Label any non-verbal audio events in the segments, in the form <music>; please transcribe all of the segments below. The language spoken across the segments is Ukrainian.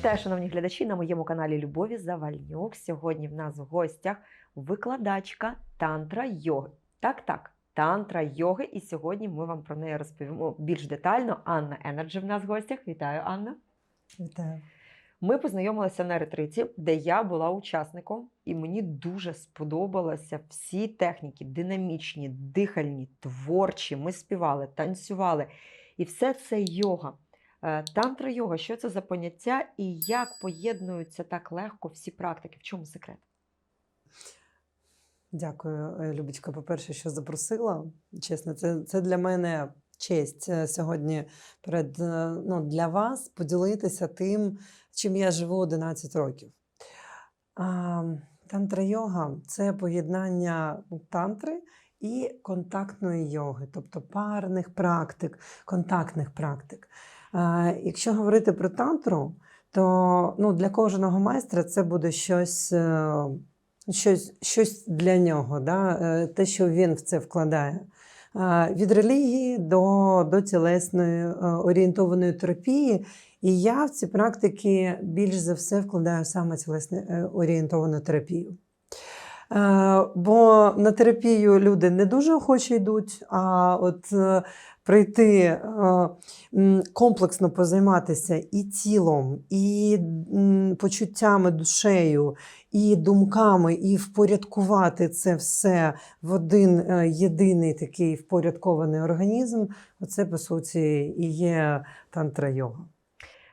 Вітаю, шановні глядачі, на моєму каналі Любові Завальнюк. Сьогодні в нас в гостях викладачка тантра йоги. Так, так, тантра йоги. І сьогодні ми вам про неї розповімо більш детально. Анна Енерджі в нас в гостях. Вітаю, Анна. Вітаю. Ми познайомилися на ретриті, де я була учасником, і мені дуже сподобалися всі техніки: динамічні, дихальні, творчі. Ми співали, танцювали. І все це йога. Е, Тантра йога, що це за поняття і як поєднуються так легко всі практики? В чому секрет? Дякую, е, Любочка. По-перше, що запросила. Чесно, це, це для мене честь е, сьогодні перед ну, для вас поділитися тим, чим я живу 11 років. А, Тантра йога це поєднання тантри і контактної йоги, тобто парних практик, контактних практик. А, Якщо говорити про тантру, то ну, для кожного майстра це буде щось. е, щось, щось для нього, да? е, те, що він в це вкладає. Е, Від релігії до, до тілесної е, орієнтованої терапії. І я в ці практики більш за все вкладаю саме тілесно е, орієнтовану терапію. Е, Бо на терапію люди не дуже охоче йдуть, а от е, прийти комплексно позайматися і тілом, і почуттями, душею, і думками, і впорядкувати це все в один е, єдиний такий впорядкований організм, оце по суті і є тантра йога.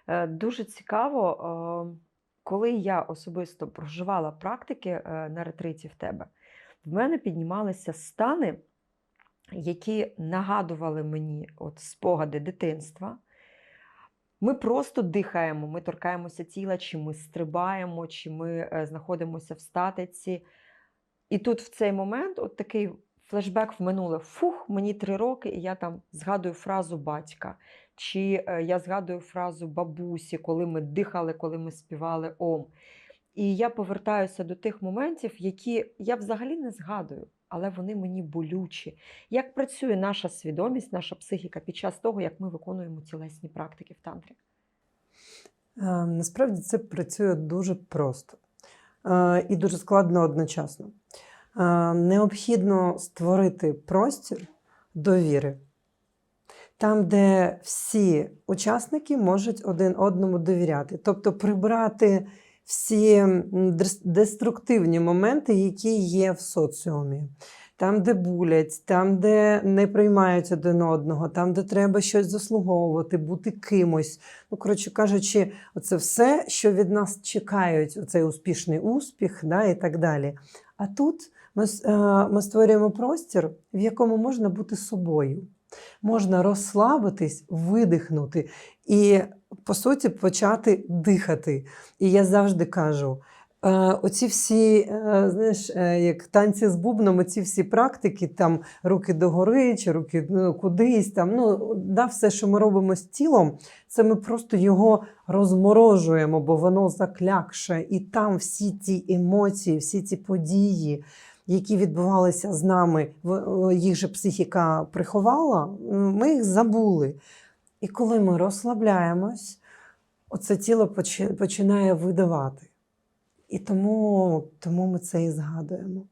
Е, Дуже цікаво, е, коли я особисто проживала практики на ретриті в тебе, в мене піднімалися стани, які нагадували мені от спогади дитинства. Ми просто дихаємо, ми торкаємося тіла, чи ми стрибаємо, чи ми е, знаходимося в статиці. І тут в цей момент от такий флешбек в минуле. Фух, мені три роки, і я там згадую фразу батька. Чи е, я згадую фразу бабусі, коли ми дихали, коли ми співали Ом. І я повертаюся до тих моментів, які я взагалі не згадую, але вони мені болючі. Як працює наша свідомість, наша психіка під час того, як ми виконуємо тілесні практики в тантрі? Е, Насправді це працює дуже просто е, і дуже складно одночасно. Е, Необхідно створити простір довіри, там, де всі учасники можуть один одному довіряти, тобто прибрати всі деструктивні моменти, які є в соціумі. Там, де булять, там, де не приймають один одного, там, де треба щось заслуговувати, бути кимось. Ну, коротше кажучи, оце все, що від нас чекають, оцей успішний успіх, да, і так далі. А тут ми, е, ми створюємо простір, в якому можна бути собою. Можна розслабитись, видихнути і, по суті, почати дихати. І я завжди кажу: е, оці всі, е, знаєш, е, як танці з бубном, оці всі практики, там руки догори, чи руки ну, кудись, там, ну, да, все, що ми робимо з тілом, це ми просто його розморожуємо, бо воно заклякше. І там всі ті емоції, всі ті події, які відбувалися з нами, в- їх же психіка приховала, ми їх забули. І коли ми розслабляємось, оце тіло починає видавати. І тому, тому ми це і згадуємо.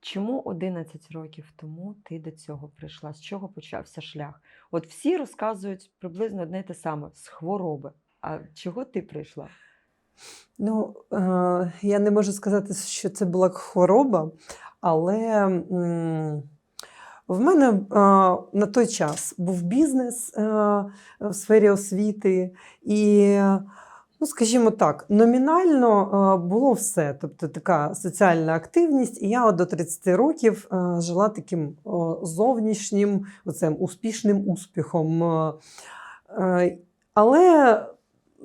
Чому 11 років тому ти до цього прийшла? З чого почався шлях? От всі розказують приблизно одне те саме з хвороби. А чого ти прийшла? Ну, е, я не можу сказати, що це була хвороба, але в мене е, на той час був бізнес е, в сфері освіти, і, ну, скажімо так, номінально було все. Тобто така соціальна активність. І я до 30 років жила таким зовнішнім, оцим успішним успіхом. Але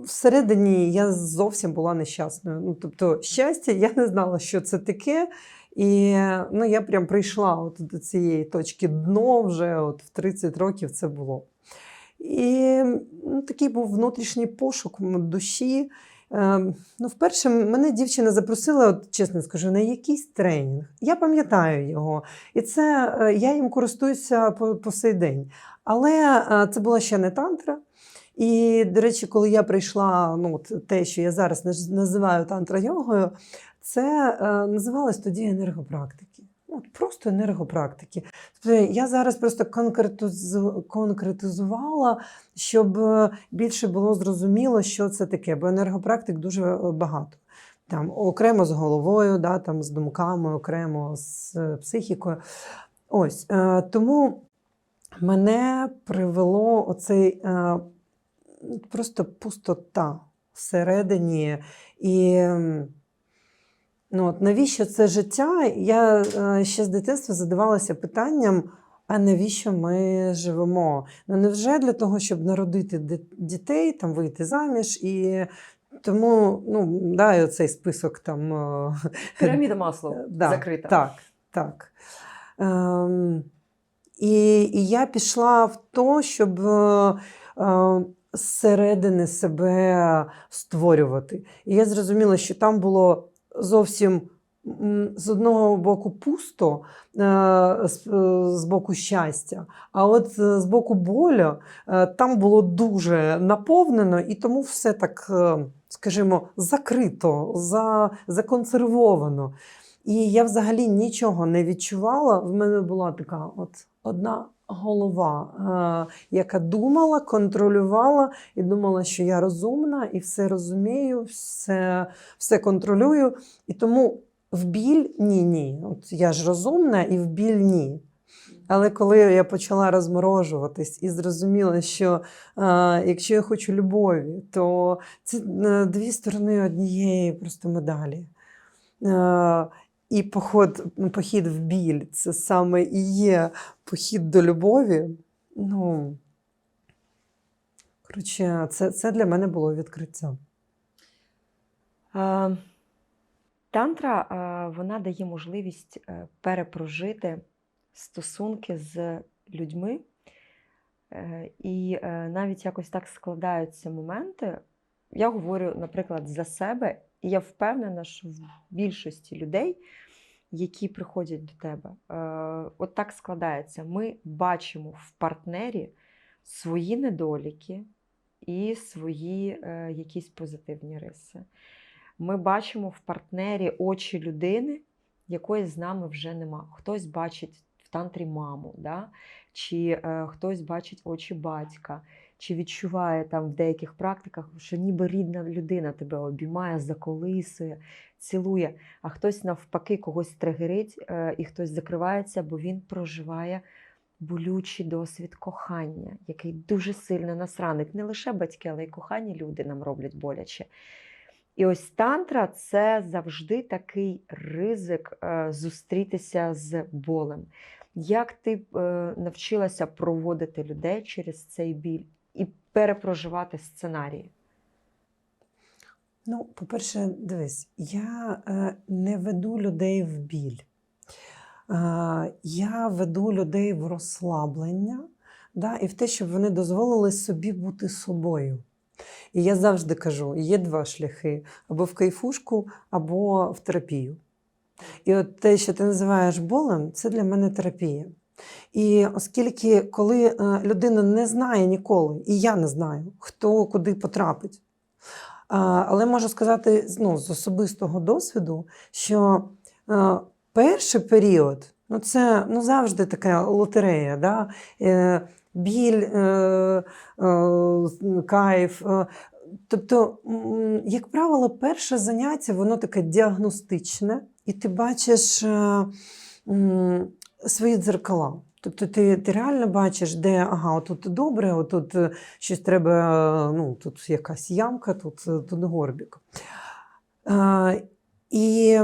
всередині я зовсім була нещасною. Ну, тобто, щастя, я не знала, що це таке. І ну, я прям прийшла от до цієї точки дно вже от в 30 років це було. І ну, такий був внутрішній пошук душі. Е, ну, вперше мене дівчина запросила, от, чесно скажу, на якийсь тренінг. Я пам'ятаю його. І це е, я їм користуюся по, по сей день. Але е, це була ще не тантра. І, до речі, коли я прийшла, ну, те, що я зараз називаю тантра-йогою, це е, називалось тоді енергопрактики. Ну, От просто енергопрактики. Тобто я зараз просто конкретиз- конкретизувала, щоб е, більше було зрозуміло, що це таке, бо енергопрактик дуже е, багато. Там окремо з головою, да, там з думками, окремо з е, психікою. Ось е, тому мене привело оцей е, просто пустота всередині. І ну, от навіщо це життя? Я е, ще з дитинства задавалася питанням. А навіщо ми живемо? Ну невже для того, щоб народити дітей, там вийти заміж і тому ну да, і оцей список там е, Піраміда масло Да, закрита. Так, так. Ем, і, і я пішла в то, щоб е, е, зсередини себе створювати. І я зрозуміла, що там було зовсім з одного боку пусто, е, з, е, боку щастя, а от е, з боку болю там було дуже наповнено, і тому все так, скажімо, закрито, законсервовано. І я взагалі нічого не відчувала. В мене була така от одна голова, е, яка думала, контролювала і думала, що я розумна і все розумію, все, все контролюю. І тому в біль ні, ні. От я ж розумна і в біль ні. Але коли я почала розморожуватись і зрозуміла, що е, якщо я хочу любові, то це е, дві сторони однієї просто медалі. Е, і поход, ну, похід в біль це саме і є похід до любові. Ну, коротше, це, це для мене було відкриття. Е, Тантра е, вона дає можливість е, перепрожити стосунки з людьми. Е, І е, навіть якось так складаються моменти. Я говорю, наприклад, за себе, я впевнена, що в більшості людей, які приходять до тебе, е, от так складається. Ми бачимо в партнері свої недоліки і свої е, якісь позитивні риси ми бачимо в партнері очі людини, якої з нами вже нема. Хтось бачить в тантрі маму, да? чи е, хтось бачить очі батька, чи відчуває там в деяких практиках, що ніби рідна людина тебе обіймає, заколисує, цілує, а хтось навпаки когось тригерить, е, і хтось закривається, бо він проживає болючий досвід кохання, який дуже сильно нас ранить. Не лише батьки, але й кохані люди нам роблять боляче. І ось тантра це завжди такий ризик е, зустрітися з болем. Як ти е, навчилася проводити людей через цей біль перепроживати сценарії? Ну, по-перше, дивись, я е, не веду людей в біль. Е, я веду людей в розслаблення да, і в те, щоб вони дозволили собі бути собою. І я завжди кажу: є два шляхи: або в кайфушку, або в терапію. І от те, що ти називаєш болем, це для мене терапія. І оскільки, коли е, людина не знає ніколи, і я не знаю, хто куди потрапить. Але можу сказати ну, з особистого досвіду, що е, перший період ну, це ну, завжди така лотерея. Да? Е, біль, кайф. Тобто, як правило, перше заняття воно таке діагностичне, і ти бачиш свої дзеркала. Тобто ти, ти реально бачиш, де ага, отут добре, отут е, щось треба, е, ну, тут якась ямка, тут, е, тут горбік. Е, і,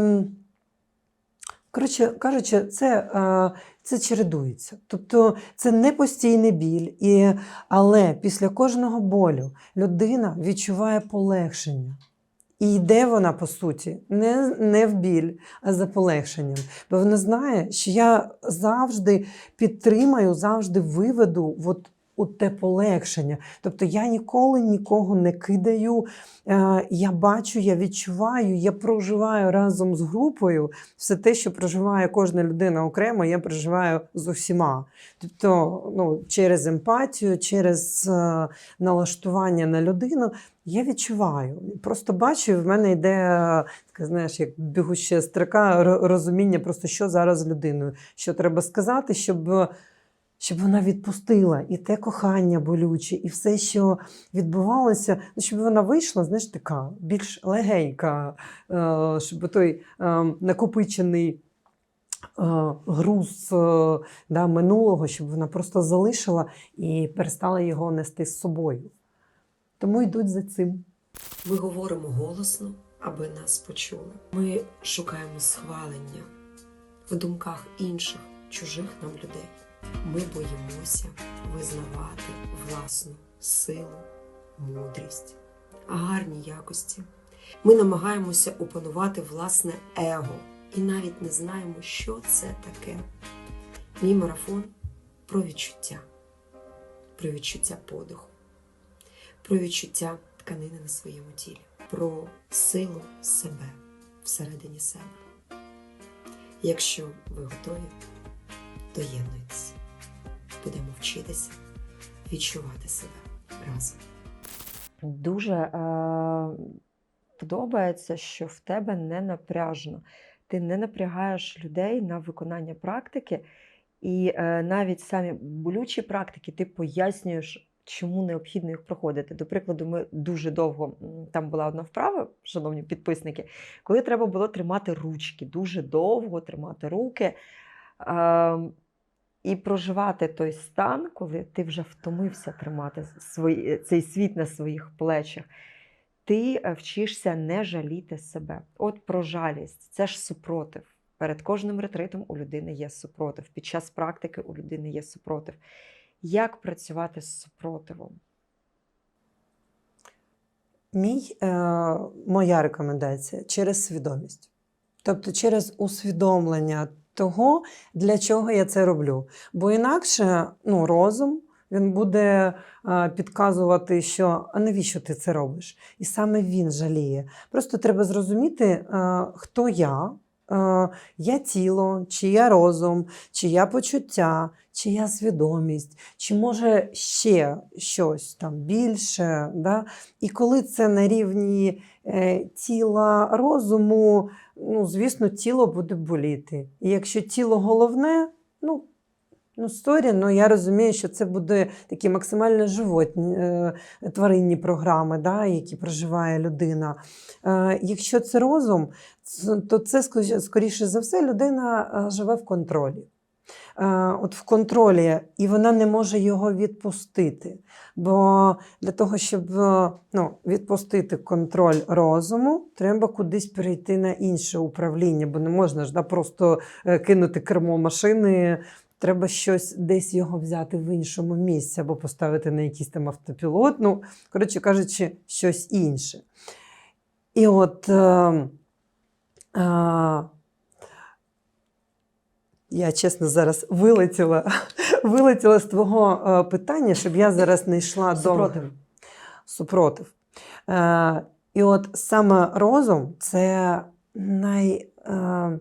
коротше кажучи, це, е, це чередується. Тобто це не постійний біль, і, але після кожного болю людина відчуває полегшення. І йде вона, по суті, не, не в біль, а за полегшенням. Бо вона знає, що я завжди підтримаю, завжди виведу от у те полегшення. Тобто я ніколи нікого не кидаю. Е, Я бачу, я відчуваю, я проживаю разом з групою все те, що проживає кожна людина окремо, я проживаю з усіма. Тобто, ну, через емпатію, через е, налаштування на людину. Я відчуваю, просто бачу, в мене йде е, таке, знаєш, як бігуща строка розуміння, просто що зараз з людиною, що треба сказати, щоб, щоб вона відпустила і те кохання болюче, і все, що відбувалося, ну, щоб вона вийшла, знаєш, така більш легенька, е, щоб той е, накопичений. е, Груз да, минулого, щоб вона просто залишила і перестала його нести з собою. Тому йдуть за цим. Ми говоримо голосно, аби нас почули. Ми шукаємо схвалення в думках інших, чужих нам людей. Ми боїмося визнавати власну силу, мудрість, гарні якості. Ми намагаємося опанувати власне его і навіть не знаємо, що це таке. Мій марафон про відчуття, про відчуття подиху, про відчуття тканини на своєму тілі, про силу себе всередині себе. Якщо ви готові, доєднуйтесь. Будемо вчитися відчувати себе разом. Дуже е, подобається, що в тебе не напряжно. Ти не напрягаєш людей на виконання практики, і е, навіть самі болючі практики ти пояснюєш, чому необхідно їх проходити. До прикладу, ми дуже довго там була одна вправа, шановні підписники, коли треба було тримати ручки, дуже довго тримати руки. Е, і проживати той стан, коли ти вже втомився тримати свої, цей світ на своїх плечах, ти е, вчишся не жаліти себе. От про жалість це ж супротив. Перед кожним ретритом у людини є супротив. Під час практики у людини є супротив. Як працювати з супротивом? Мій, е, моя рекомендація через свідомість. Тобто через усвідомлення того, для чого я це роблю. Бо інакше ну, розум він буде е, підказувати, що а навіщо ти це робиш? І саме він жаліє. Просто треба зрозуміти, е, хто я. Е, Я тіло, чи я розум, чи я почуття, чи я свідомість, чи може ще щось там більше. Да? І коли це на рівні е, тіла розуму, ну, звісно, тіло буде боліти. І якщо тіло головне, ну, ну сорі, ну я розумію, що це буде такі максимально животні е, тваринні програми, да, які проживає людина. Е, якщо це розум, то це скоріше- за все людина е, живе в контролі. От в контролі, і вона не може його відпустити. Бо для того, щоб ну, відпустити контроль розуму, треба кудись перейти на інше управління, бо не можна ж да, просто кинути кермо машини. Треба щось десь його взяти в іншому місці або поставити на якийсь там автопілот. Ну, коротше кажучи, щось інше. І от. Е, е, я чесно зараз вилетіла, <laughs> вилетіла з твого е, питання, щоб я зараз не йшла до Супротив. супротив. Е, і от саме розум це най. Е,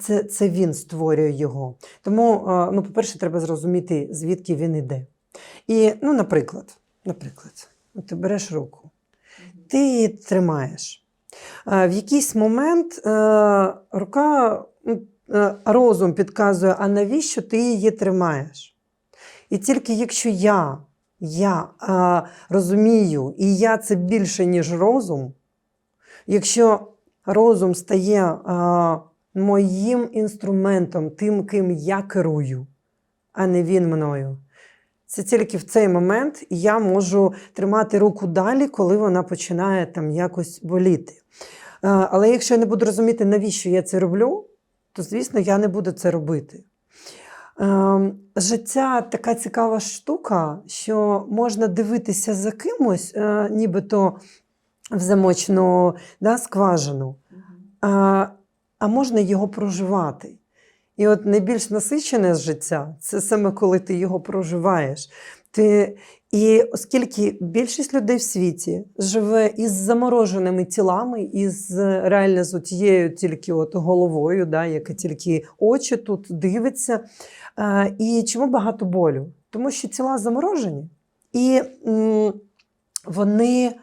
це, це він створює його. Тому, е, ну, по-перше, треба зрозуміти, звідки він іде. І, ну, наприклад, наприклад, ти береш руку, ти її тримаєш. Е, В якийсь момент е, рука, ну, розум підказує, а навіщо ти її тримаєш? І тільки якщо я, я розумію, і я це більше, ніж розум, якщо розум стає моїм інструментом, тим, ким я керую, а не він мною. Це тільки в цей момент я можу тримати руку далі, коли вона починає там якось боліти. Е, Але якщо я не буду розуміти, навіщо я це роблю, то, звісно, я не буду це робити. Ем, Життя така цікава штука, що можна дивитися за кимось, е, нібито в замочну да, скважину, а, а можна його проживати. І от найбільш насичене життя це саме коли ти його проживаєш. Ти... І оскільки більшість людей в світі живе із замороженими тілами, із реально з тією тільки от головою, да, яка тільки очі тут дивиться. Е, і чому багато болю? Тому що тіла заморожені, і вони е,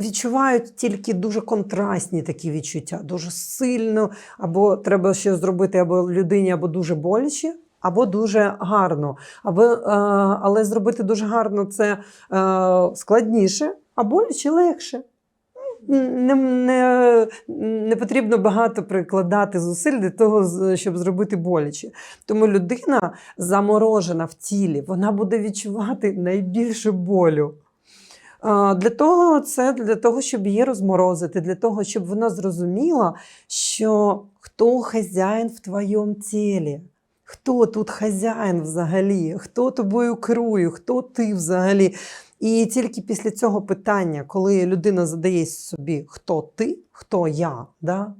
відчувають тільки дуже контрастні такі відчуття, дуже сильно, або треба ще зробити або людині, або дуже боляче, або дуже гарно. Або, е, але зробити дуже гарно це е, складніше, а боляче легше. Не, не, не потрібно багато прикладати зусиль для того, щоб зробити боляче. Тому людина заморожена в тілі, вона буде відчувати найбільше болю. Для того це для того, щоб її розморозити, для того, щоб вона зрозуміла, що хто хазяїн в твоєму тілі, хто тут хазяїн взагалі, хто тобою керує, хто ти взагалі. І тільки після цього питання, коли людина задає собі, хто ти, хто я, да,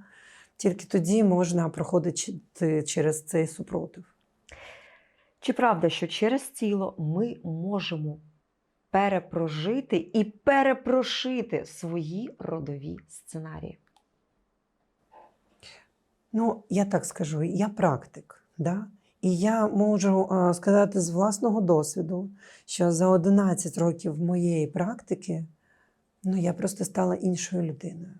тільки тоді можна проходити через цей супротив. Чи правда, що через тіло ми можемо перепрожити і перепрошити свої родові сценарії? Ну, я так скажу, я практик, да? і я можу е, сказати з власного досвіду, що за 11 років моєї практики ну, я просто стала іншою людиною.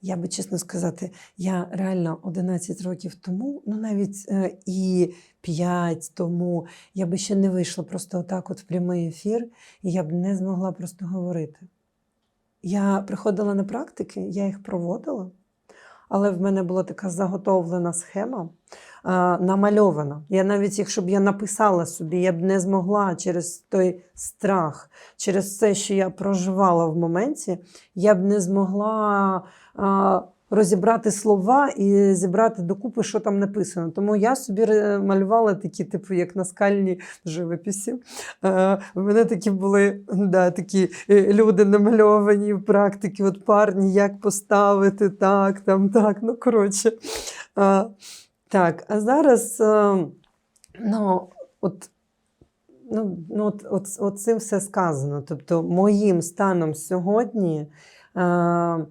Я би чесно сказати, я реально 11 років тому, ну навіть е, і 5 тому, я би ще не вийшла просто отак от в прямий ефір, і я б не змогла просто говорити. Я приходила на практики, я їх проводила, але в мене була така заготовлена схема, намальована. Я навіть, якщо б я написала собі, я б не змогла через той страх, через те, що я проживала в моменті, я б не змогла розібрати слова і зібрати докупи, що там написано. Тому я собі малювала такі, типу, як наскальні живописі. В мене такі були да, такі е, люди намальовані в практиці, от парні, як поставити так, там так. Ну, коротше. Так, а зараз е, ну, от, ну, ну, от, от, от цим все сказано. Тобто, моїм станом сьогодні. Е,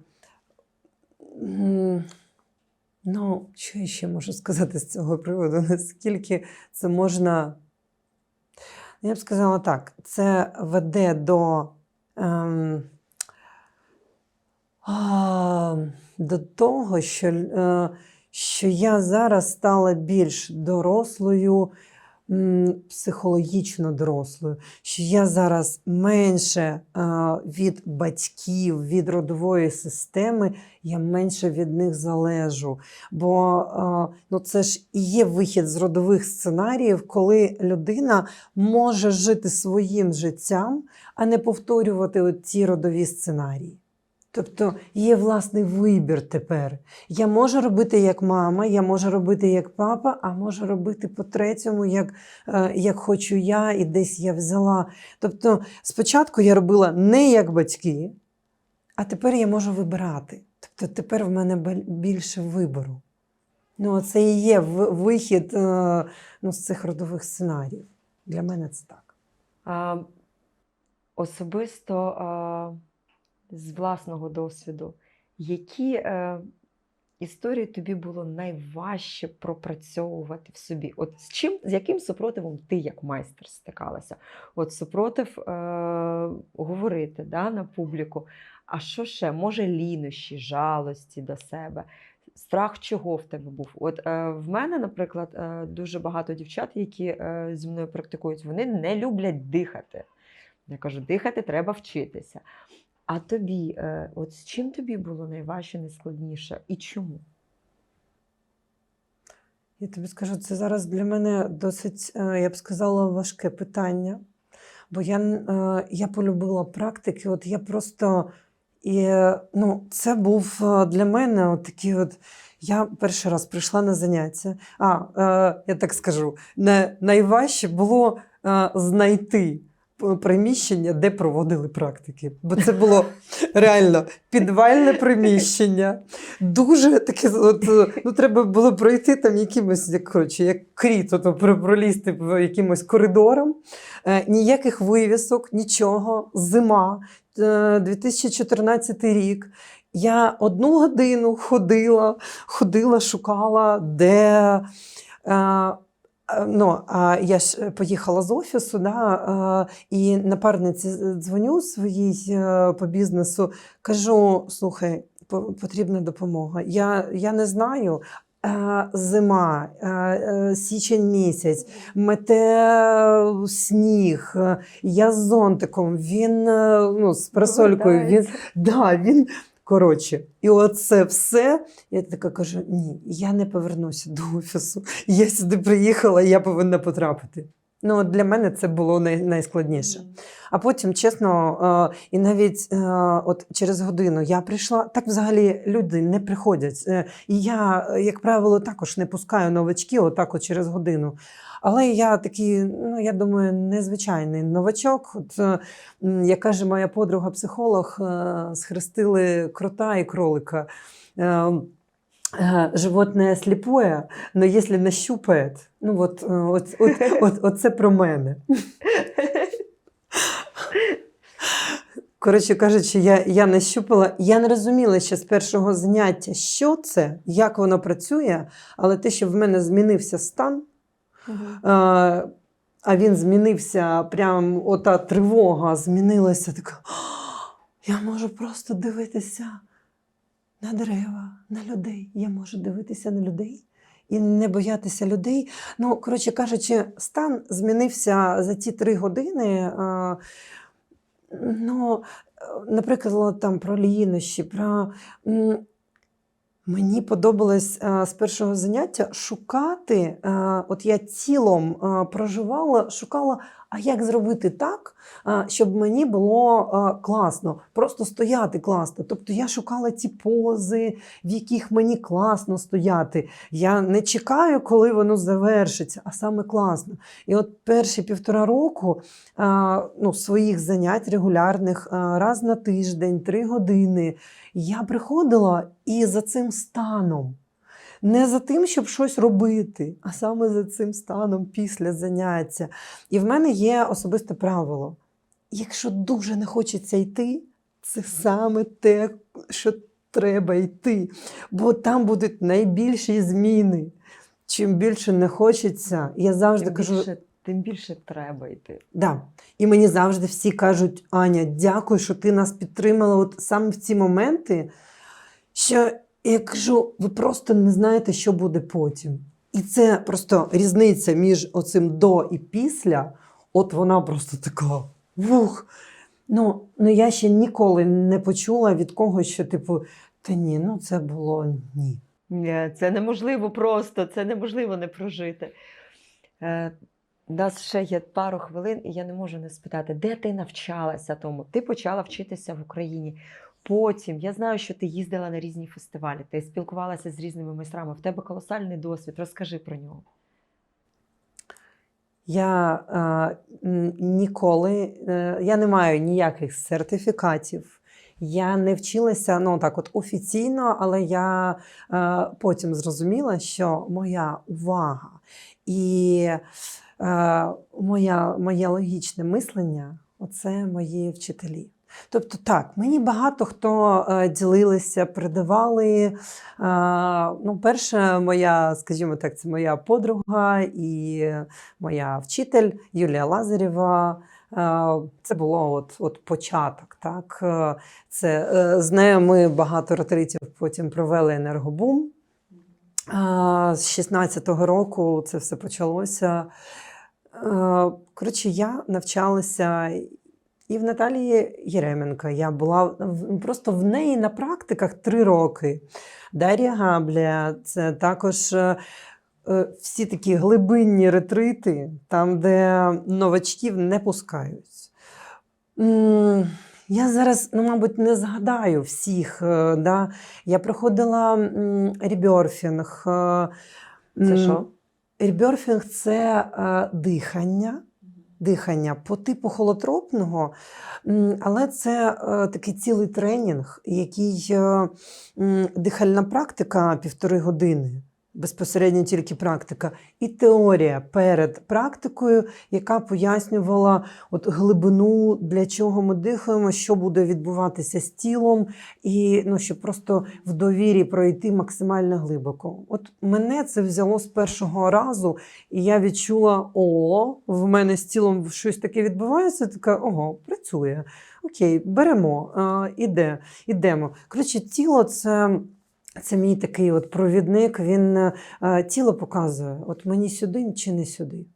Ну, що я ще можу сказати з цього приводу? Наскільки це можна. Я б сказала так, це веде до, ем, а, до того, що, е, що я зараз стала більш дорослою, психологічно дорослою, що я зараз менше від батьків, від родової системи, я менше від них залежу. Бо ну, це ж і є вихід з родових сценаріїв, коли людина може жити своїм життям, а не повторювати ці родові сценарії. Тобто є власний вибір тепер. Я можу робити як мама, я можу робити як папа, а можу робити по-третьому, як, е, як хочу я, і десь я взяла. Тобто, спочатку я робила не як батьки, а тепер я можу вибирати. Тобто тепер в мене більше вибору. Ну, це і є вихід е, ну, з цих родових сценаріїв. Для мене це так. А, особисто а, з власного досвіду, які е, історії тобі було найважче пропрацьовувати в собі? От з чим, з яким супротивом ти як майстер стикалася? От супротив е, говорити да, на публіку. А що ще? Може, лінощі, жалості до себе? Страх чого в тебе був? От е, в мене, наприклад, е, дуже багато дівчат, які е, зі мною практикують, вони не люблять дихати. Я кажу, дихати треба вчитися. А тобі, е, от з чим тобі було найважче, найскладніше і чому? Я тобі скажу, це зараз для мене досить, е, я б сказала, важке питання. Бо я, е, я полюбила практики, от я просто. І ну, це був для мене от такий от. Я перший раз прийшла на заняття. А, я так скажу, найважче було знайти приміщення, де проводили практики. Бо це було реально підвальне приміщення. Дуже таке, от, ну, треба було пройти там якимось, як, коротше, як кріт, ото пролізти якимось коридорам. Е, ніяких вивісок, нічого. Зима, е, 2014 рік. Я одну годину ходила, ходила, шукала, де. Е, Ну, а я ж поїхала з офісу, да, е, і напарниці дзвоню своїй е, по бізнесу, кажу: слухай, по- потрібна допомога. Я, я не знаю. е, Зима, е, е, січень місяць, мете сніг, е, я з зонтиком, він е, ну, з парасолькою, він, да, він коротше. І оце все. Я така кажу: ні, я не повернуся до офісу. Я сюди приїхала, я повинна потрапити. Ну, для мене це було най- найскладніше. А потім, чесно, е, і навіть е, от через годину я прийшла, так взагалі люди не приходять. Е, І я, як правило, також не пускаю новачків отак от через годину. Але я такий, ну я думаю, незвичайний новачок. От, е, як каже моя подруга-психолог, е, схрестили крота і кролика. Е, Животне сліпое, але якщо нащупає, ну от, е, от, от, <laughs> от, от це про мене. Коротше кажучи, я, я не щупала, я не розуміла ще з першого заняття, що це, як воно працює, але те, що в мене змінився стан, е, а він змінився, прям ота тривога змінилася така. Я можу просто дивитися на дерева, на людей. Я можу дивитися на людей і не боятися людей. Ну, коротше кажучи, стан змінився за ті три години. Ну, наприклад, там про лінощі, про. Мені подобалось з першого заняття шукати, от я тілом проживала, шукала, а як зробити так, щоб мені було класно, просто стояти класно. Тобто я шукала ті пози, в яких мені класно стояти. Я не чекаю, коли воно завершиться, а саме класно. І от перші півтора року ну, своїх занять регулярних раз на тиждень, три години. Я приходила і за цим станом. Не за тим, щоб щось робити, а саме за цим станом після заняття. І в мене є особисте правило: якщо дуже не хочеться йти, це саме те, що треба йти. Бо там будуть найбільші зміни. Чим більше не хочеться, я завжди Тим кажу. більше, тим більше треба йти. Да. І мені завжди всі кажуть: Аня, дякую, що ти нас підтримала от саме в ці моменти. Що я кажу, ви просто не знаєте, що буде потім. І це просто різниця між оцим до і після. От вона просто така вух. Ну, ну я ще ніколи не почула від когось, що, типу, та ні, ну це було ні. Ні, це неможливо просто, це неможливо не прожити. Е, у нас ще є пару хвилин, і я не можу не спитати, де ти навчалася тому? Ти почала вчитися в Україні. Потім я знаю, що ти їздила на різні фестивалі, ти спілкувалася з різними майстрами. В тебе колосальний досвід. Розкажи про нього. Я е, ніколи е, я не маю ніяких сертифікатів. Я не вчилася ну так, от офіційно, але я е, потім зрозуміла, що моя увага і е, моя, моє логічне мислення оце мої вчителі. Тобто, так, мені багато хто е, ділилися, передавали. Е, ну, перша моя, скажімо так, це моя подруга і моя вчитель Юлія Лазарєва. Е, Це було от, от початок. Так? Це, з нею ми багато ретритів потім провели енергобум. З 16-го року це все почалося. Коротше, я навчалася і в Наталії Єременко. Я була просто в неї на практиках три роки. Дар'я Габля, це також е, е, всі такі глибинні ретрити, там, де новачків не пускають. Я зараз, ну, мабуть, не згадаю всіх. е, Да? Я проходила е, Це що? Реберфінг це дихання. Дихання по типу холотропного, але це е, такий цілий тренінг, який е, дихальна практика півтори години. Безпосередньо тільки практика, і теорія перед практикою, яка пояснювала от глибину, для чого ми дихаємо, що буде відбуватися з тілом, і ну, щоб просто в довірі пройти максимально глибоко. От мене це взяло з першого разу, і я відчула: о, в мене з тілом щось таке відбувається. Така ого, працює. Окей, беремо, іде, ідемо. Коротше, тіло це. Це мій такий от провідник, він е, тіло показує, от мені сюди чи не сюди.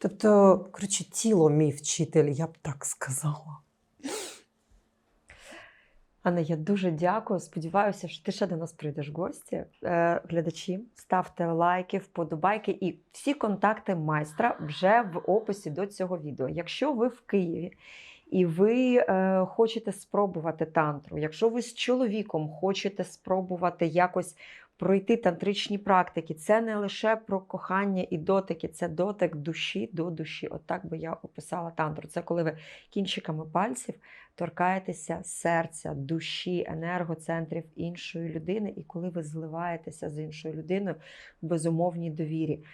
Тобто, коротше, тіло мій вчитель, я б так сказала. Анна, я дуже дякую. Сподіваюся, що ти ще до нас прийдеш в гості. Е, глядачі, ставте лайки, вподобайки і всі контакти майстра вже в описі до цього відео. Якщо ви в Києві і ви е, хочете спробувати тантру, якщо ви з чоловіком хочете спробувати якось пройти тантричні практики, це не лише про кохання і дотики, це дотик душі до душі. От так би я описала тантру. Це коли ви кінчиками пальців торкаєтеся серця, душі, енергоцентрів іншої людини, і коли ви зливаєтеся з іншою людиною в безумовній довірі.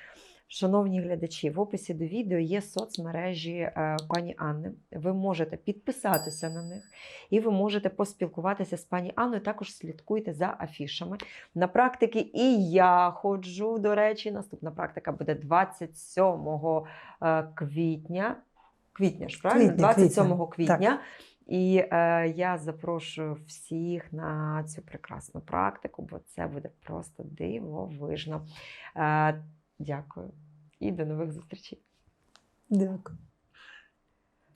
Шановні глядачі, в описі до відео є соцмережі е, пані Анни. Ви можете підписатися на них і ви можете поспілкуватися з пані Анною. Також слідкуйте за афішами. На практики і я ходжу. До речі, наступна практика буде 27 е, квітня. Квітня ж правильно? Квітня, 27 квітня. квітня. І е, я запрошую всіх на цю прекрасну практику, бо це буде просто дивовижно. Е, дякую і до нових зустрічей. Дякую.